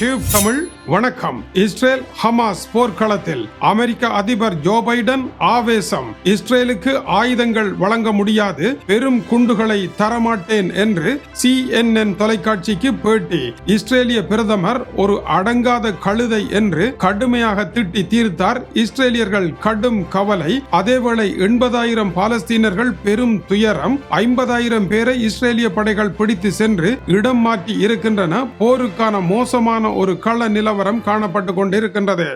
Tube Tamil வணக்கம். Israel Hamas போர்க்களத்தில் அமெரிக்க அதிபர் ஜோ பைடன் ஆவேசம். இஸ்ரேலுக்கு ஆயுதங்கள் வழங்க முடியாது பெரும் குண்டுகளை தரமாட்டேன் என்று சிஎன்என் தொலைக்காட்சிக்கு பேட்டி. இஸ்ரேலிய பிரதமர் ஒரு அடங்காத கழுதை என்று கடுமையாக திட்டி தீர்த்தார். இஸ்ரேலியர்கள் கடும் கவலை. அதேவேளை எண்பதாயிரம் பாலஸ்தீனர்கள் பெரும் துயரம். ஐம்பதாயிரம் பேரை இஸ்ரேலிய படைகள் பிடித்து சென்று இடம் மாற்றி இருக்கின்றன. போருக்கான மோசமான ஒரு கள நிலவரம் காணப்பட்டு கொண்டிருக்கின்றது.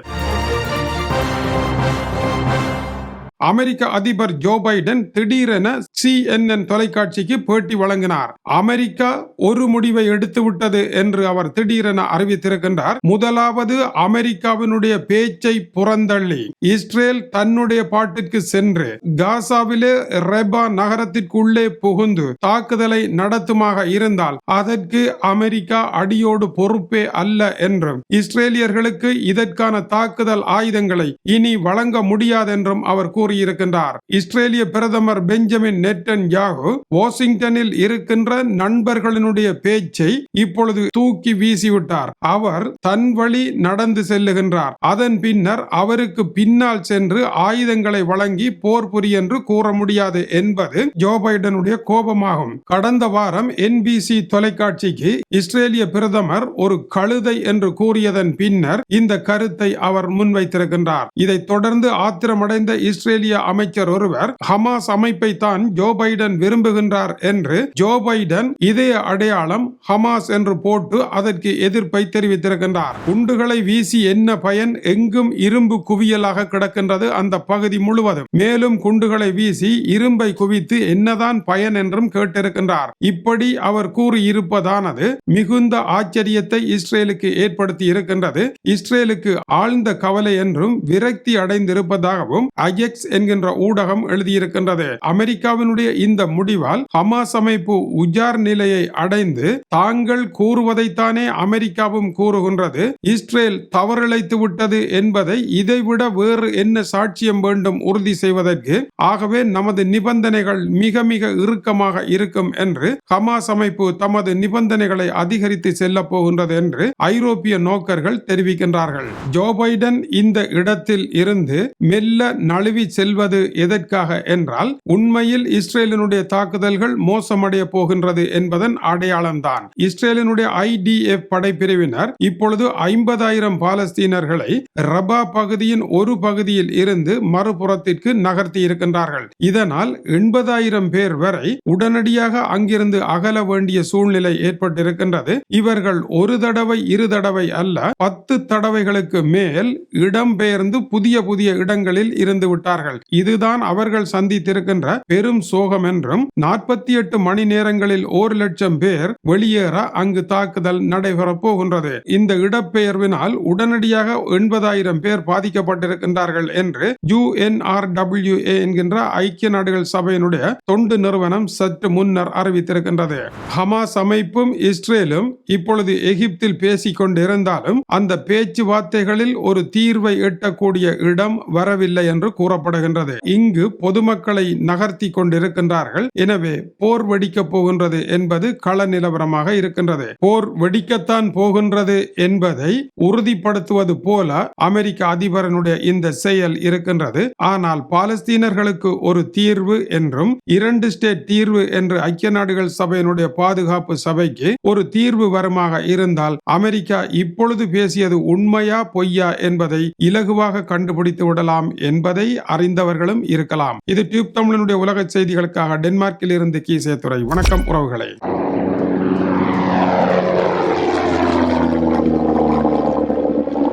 அமெரிக்க அதிபர் ஜோ பைடன் திடீரென சிஎன்என் தொலைக்காட்சிக்கு பேட்டி வழங்கினார். அமெரிக்கா ஒரு முடிவை எடுத்து விட்டது என்று அவர் திடீரென அறிவித்திருக்கின்றார். முதலாவது அமெரிக்காவினுடைய பேச்சை புறந்தள்ளி. இஸ்ரேல் தன்னுடைய பாட்டிற்கு சென்று காசாவிலே ரெபா நகரத்திற்குள்ளே புகுந்து தாக்குதலை நடத்துமாக இருந்தால் அதற்கு அமெரிக்கா அடியோடு பொறுப்பே அல்ல என்றும் இஸ்ரேலியர்களுக்கு இதற்கான தாக்குதல் ஆயுதங்களை இனி வழங்க முடியாதென்றும் அவர் கூறியிருக்கின்றார். இஸ்ரேலிய பிரதமர் பெஞ்சமின் நெட்டன் யாகு வாஷிங்டனில் இருக்கின்ற நண்பர்களினுடைய பேச்சை இப்பொழுது தூக்கி வீசிவிட்டார். அவர் தன் வழி நடந்து செல்லுகின்றார். அதன் பின்னர் அவருக்கு பின்னால் சென்று ஆயுதங்களை வழங்கி போர் புரி என்று கூற முடியாது என்பது ஜோ பைடனுடைய கோபமாகும். கடந்த வாரம் என்பிசி தொலைக்காட்சிக்கு இஸ்ரேலிய பிரதமர் ஒரு கழுதை என்று கூறியதன் பின்னர் இந்த கருத்தை அவர் முன்வைத்திருக்கின்றார். இதைத் தொடர்ந்து ஆத்திரமடைந்த இஸ்ரேலிய அமைச்சர் ஒருவர் ஹமாஸ் அமைப்பை தான் ஜோ பைடன் விரும்புகின்றார் என்று ஜோ பைடன் இதே அடையாளம் ஹமாஸ் என்று போட்டு அதற்கு எதிர்ப்பை தெரிவித்திருக்கின்றார். குண்டுகளை வீசி என்ன பயன்? எங்கும் இரும்பு குவியலாக கிடக்கின்றது அந்த பகுதி முழுவதும். மேலும் குண்டுகளை வீசி இரும்பை குவித்து என்னதான் பயன் என்றும் கேட்டிருக்கின்றார். இப்படி அவர் கூறியிருப்பதானது மிகுந்த ஆச்சரியத்தை இஸ்ரேலுக்கு ஏற்படுத்தி இருக்கின்றது. இஸ்ரேலுக்கு ஆழ்ந்த கவலை என்றும் விரக்தி அடைந்திருப்பதாகவும் அஜெக்ஸ் என்கின்ற ஊடகம் எழுதியிருக்கின்றது. அமெரிக்காவினுடைய இந்த முடிவால் ஹமாஸ் அமைப்பு உஜார் நிலையை அடைந்து தாங்கள் கூறுவதைத்தானே அமெரிக்காவும் கூறுகின்றது. இஸ்ரேல் தவறிழைத்து விட்டது என்பதை இதைவிட வேறு என்ன சாட்சியம் வேண்டும் உறுதி செய்வதற்கு? ஆகவே நமது நிபந்தனைகள் மிக மிக இறுக்கமாக இருக்கும் என்று ஹமாஸ் அமைப்பு தமது நிபந்தனைகளை அதிகரித்து செல்ல போகின்றது என்று ஐரோப்பிய நோக்கர்கள் தெரிவிக்கின்றார்கள். ஜோ பைடன் இந்த இடத்தில் இருந்து மெல்ல நழுவி செல்வது எதற்காக என்றால் உண்மையில் இஸ்ரேலினுடைய தாக்குதல்கள் மோசமடைய போகின்றது என்பதன் அடையாளம்தான். இஸ்ரேலினுடைய ஐடிஎஃப் படைப்பிரிவினர் இப்பொழுது ஐம்பதாயிரம் பாலஸ்தீனர்களை ரபா பகுதியின் ஒரு பகுதியில் இருந்து மறுபுறத்திற்கு நகர்த்தி இருக்கின்றார்கள். இதனால் எண்பதாயிரம் பேர் வரை உடனடியாக அங்கிருந்து அகல வேண்டிய சூழ்நிலை ஏற்பட்டிருக்கின்றது. இவர்கள் ஒரு தடவை இரு தடவை அல்ல பத்து தடவைகளுக்கு மேல் இடம்பெயர்ந்து புதிய புதிய இடங்களில் இருந்து விட்டார்கள். இதுதான் அவர்கள் சந்தித்திருக்கின்ற பெரும் சோகம் என்றும் நாற்பத்தி எட்டு மணி நேரங்களில் ஒரு லட்சம் பேர் வெளியேற அங்கு தாக்குதல் நடைபெறப் போகின்றது. இந்த இடப்பெயர்வினால் உடனடியாக எண்பதாயிரம் பேர் பாதிக்கப்பட்டிருக்கின்றார்கள் என்று யுஎன்ஆர்டபிள்யூஏ என்கின்ற ஐக்கிய நாடுகள் சபையினுடைய தொண்டு நிறுவனம் சற்று முன்னர் அறிவித்திருக்கின்றது. ஹமாஸ் அமைப்பும் இஸ்ரேலும் இப்பொழுது எகிப்தில் பேசிக் கொண்டிருந்தாலும் அந்த பேச்சுவார்த்தைகளில் ஒரு தீர்வை எட்டக்கூடிய இடம் வரவில்லை என்று காணப்படுகின்றது இங்கு பொதுமக்களை நகர்த்தி கொண்டிருக்கின்றார்கள். எனவே போர் வெடிக்கப் போகின்றது என்பது கள நிலவரமாக இருக்கின்றது. போர் வெடிக்கத்தான் போகின்றது என்பதை உறுதிப்படுத்துவது போல அமெரிக்க அதிபரனுடைய இந்த செயல் இருக்கின்றது. ஆனால் பாலஸ்தீனர்களுக்கு ஒரு தீர்வு என்றும் இரண்டு ஸ்டேட் தீர்வு என்று ஐக்கிய நாடுகள் சபையினுடைய பாதுகாப்பு சபைக்கு ஒரு தீர்வு வருமாக இருந்தால் அமெரிக்கா இப்பொழுது பேசியது உண்மையா பொய்யா என்பதை இலகுவாக கண்டுபிடித்து விடலாம் என்பதை அறிந்தவர்களும் இருக்கலாம். இது டியூப் தமிழனுடைய உலக செய்திகளுக்காக டென்மார்க்கில் இருந்து கீசே துறை வணக்கம் உறவுகளை.